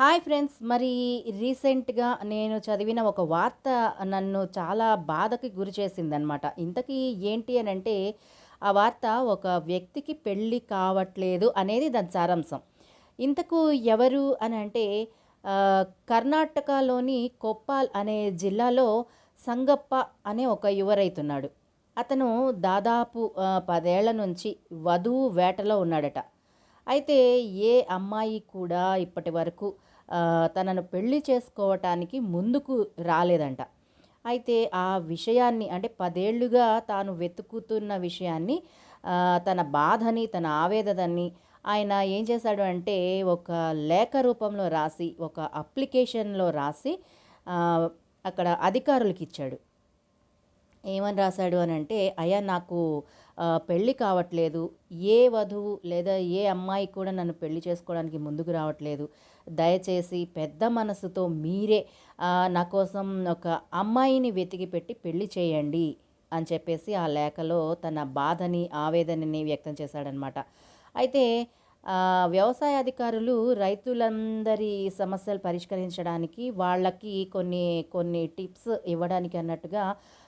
Hi friends. మరి రీసెంట్గా నేను చదివిన ఒక వార్త నన్ను చాలా బాధకి గురి చేసిందనమాట ఇంతకీ ఏంటి అని అంటే ఆ వార్త ఒక వ్యక్తికి పెళ్ళి కావట్లేదు అనేది దాని సారాంశం. ఇంతకు ఎవరు అని అంటే కర్ణాటకలోని కొప్పాల్ అనే జిల్లాలో సంగప్ప అనే ఒక యువ రైతున్నాడు అతను దాదాపు పదేళ్ళ నుంచి వధువు వేటలో ఉన్నాడట. అయితే ఏ అమ్మాయి కూడా ఇప్పటి వరకు తనను పెళ్ళి చేసుకోవటానికి ముందుకు రాలేదంట. అయితే ఆ విషయాన్ని అంటే పదేళ్ళుగా తాను వెతుకుతున్న విషయాన్ని తన బాధని తన ఆవేదనని ఆయన ఏం చేశాడు అంటే ఒక లేఖ రూపంలో రాసి ఒక అప్లికేషన్లో రాసి అక్కడ అధికారులకు ఇచ్చాడు ఏమని రాశాడు అని అంటే అయ్యా నాకు పెళ్ళి కావట్లేదు. ఏ వధువు లేదా ఏ అమ్మాయి కూడా నన్ను పెళ్ళి చేసుకోవడానికి ముందుకు రావట్లేదు. దయచేసి పెద్ద మనసుతో మీరే నా కోసం ఒక అమ్మాయిని వెతికి పెట్టి పెళ్ళి చేయండి అని చెప్పేసి ఆ లేఖలో తన బాధని ఆవేదనని వ్యక్తం చేశాడనమాట. అయితే వ్యవసాయ అధికారులు రైతులందరి సమస్యలు పరిష్కరించడానికి వాళ్ళకి కొన్ని కొన్ని టిప్స్ ఇవ్వడానికి అన్నట్టుగా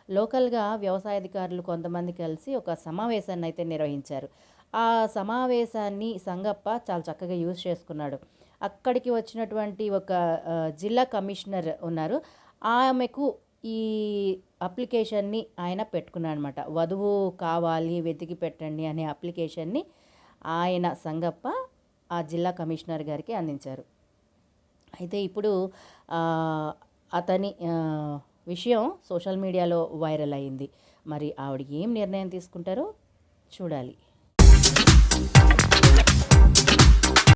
లోకల్గా వ్యవసాయ అధికారులు కొంతమంది కలిసి ఒక సమావేశాన్ని అయితే నిర్వహించారు. ఆ సమావేశాన్ని సంగప్ప చాలా చక్కగా యూజ్ చేసుకున్నాడు. అక్కడికి వచ్చినటువంటి ఒక జిల్లా కమిషనర్ ఉన్నారు. ఆమెకు ఈ అప్లికేషన్ని ఆయన పెట్టుకున్నాడు అనమాట వధువు కావాలి వెతికి పెట్టండి అనే అప్లికేషన్ని ఆయన సంగప్ప ఆ జిల్లా కమిషనర్ గారికి అందించారు. అయితే ఇప్పుడు అతని విషయం సోషల్ మీడియాలో వైరల్ అయింది. మరి ఆవిడ ఏం నిర్ణయం తీసుకుంటారో చూడాలి.